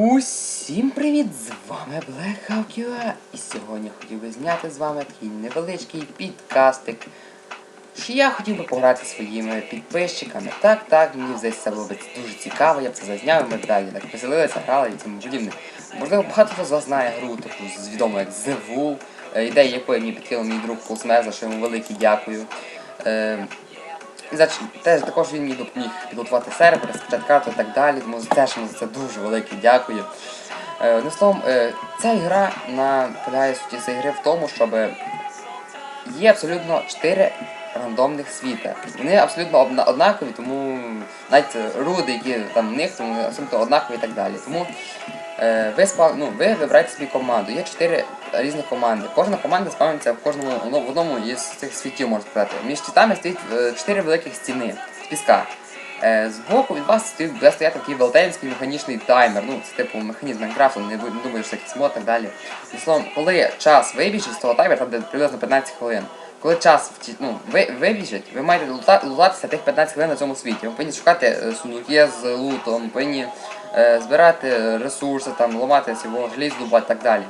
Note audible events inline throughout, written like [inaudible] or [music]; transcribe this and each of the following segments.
Усім привіт! З вами Hawk І сьогодні хотів би зняти з вами такий невеличкий підкастик. Що я хотів би пограти своїми підписчиками. Так, так, мені здається, це було дуже цікаво, я б це зазняв, ми далі так поселилися, грали і тому подібне. Можливо, багато хто з вас знає гру, таку відому як The Wool, е, ідею якої мені підкинув мій друг Кулсмез, що йому велике дякую. Е, і теж також він допоміг підготувати сервер, скачати карту і так далі, тому теж за це дуже велике дякую. Е, Одним словом, е, ця гра на полягає суті цієї гри в тому, щоб є абсолютно 4 рандомних світа. Вони абсолютно однакові, тому навіть руди, які там в них, вони абсолютно однакові і так далі. Тому е, ви спав... ну, ви вибираєте собі команду. Є 4 різних команди. Кожна команда спавниться в кожному ну, в одному із цих світів, можна сказати. Між світами стоїть 4 великих стіни з піска. Е, Збоку від вас стоїть, буде стояти такий велетенський механічний таймер. Ну, це типу механізм Майнкрафту, не, не що якийсь мод і так далі. І словом, коли час вибіжить з того таймера, там де приблизно 15 хвилин. Коли час вті- ну, ви, вибіжить, ви маєте лутатися тих 15 хвилин на цьому світі. Ви повинні шукати е, сундуки з лутом, повинні е, збирати ресурси, там, ламати цього дубати і так далі.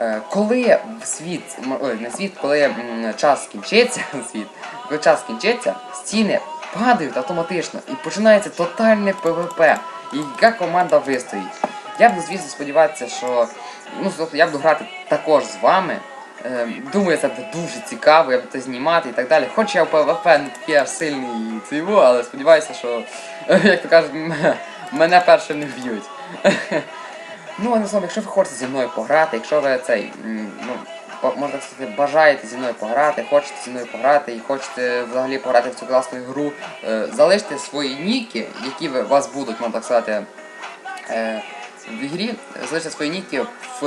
Е, коли світ, ой, не світ, коли час скінчиться, [laughs] світ, коли час скінчиться, стіни падають автоматично і починається тотальне ПВП. І яка команда вистоїть? Я буду, звісно, сподіватися, що ну, я буду грати також з вами. Е, думаю, це буде дуже цікаво, я буду знімати і так далі. Хоч я в ПВП не такий аж сильний цейво, але сподіваюся, що, [laughs] як то кажуть, мене першим не вб'ють. [laughs] Ну, одним словом, якщо ви хочете зі мною пограти, якщо ви цей, ну, можна так сказати, бажаєте зі мною пограти, хочете зі мною пограти і хочете взагалі пограти в цю класну гру, е, залиште свої ніки, які вас будуть, можна так сказати, е, в ігрі, залиште свої ніки в,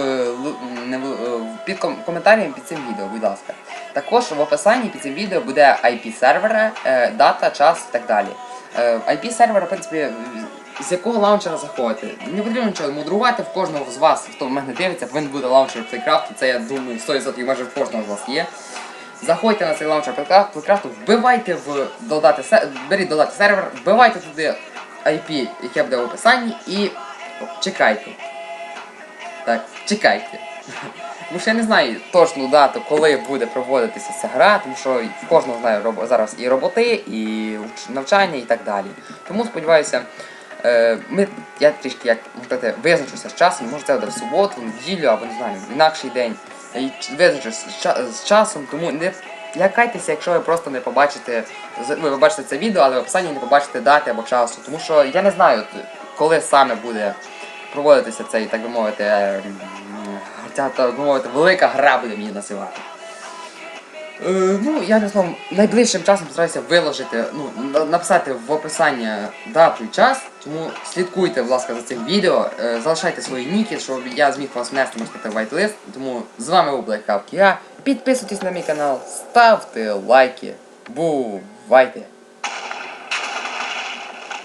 не в- е, під ком- коментарями під цим відео, будь ласка. Також в описанні під цим відео буде IP сервера, е, дата, час і так далі. Е, IP сервера, в принципі, з якого лаунчера заходити. Не потрібно нічого мудрувати, в кожного з вас, хто в мене дивиться, повинен буде лаунчер Playcraft, це я думаю 100% майже в кожного з вас є. Заходьте на цей лаунчер Playcraft, вбивайте в додати беріть додати сервер, вбивайте туди IP, яке буде в описанні, і чекайте. Так, чекайте. Тому що я не знаю точну дату, коли буде проводитися ця гра, тому що в кожного роб- зараз і роботи, і навчання, і так далі. Тому сподіваюся, е, ми, я трішки як сказати, визначуся з часом, може це буде в суботу, неділю або не знаю, інакший день. І визначусь з, ча- з часом, тому не лякайтеся, якщо ви просто не побачите, ви побачите це відео, але в описанні не побачите дати або часу. Тому що я не знаю, коли саме буде проводитися цей, так би мовити, е, ця, так би мовити, велика гра буде мені називати. Е, ну, я не знаю, найближчим часом постараюся виложити, ну, написати в описанні дату і час, тому слідкуйте, будь ласка, за цим відео, е, залишайте свої ніки, щоб я зміг вас внести, можна сказати, вайт-лист. Тому з вами був Hawk я. Підписуйтесь на мій канал, ставте лайки. Бувайте!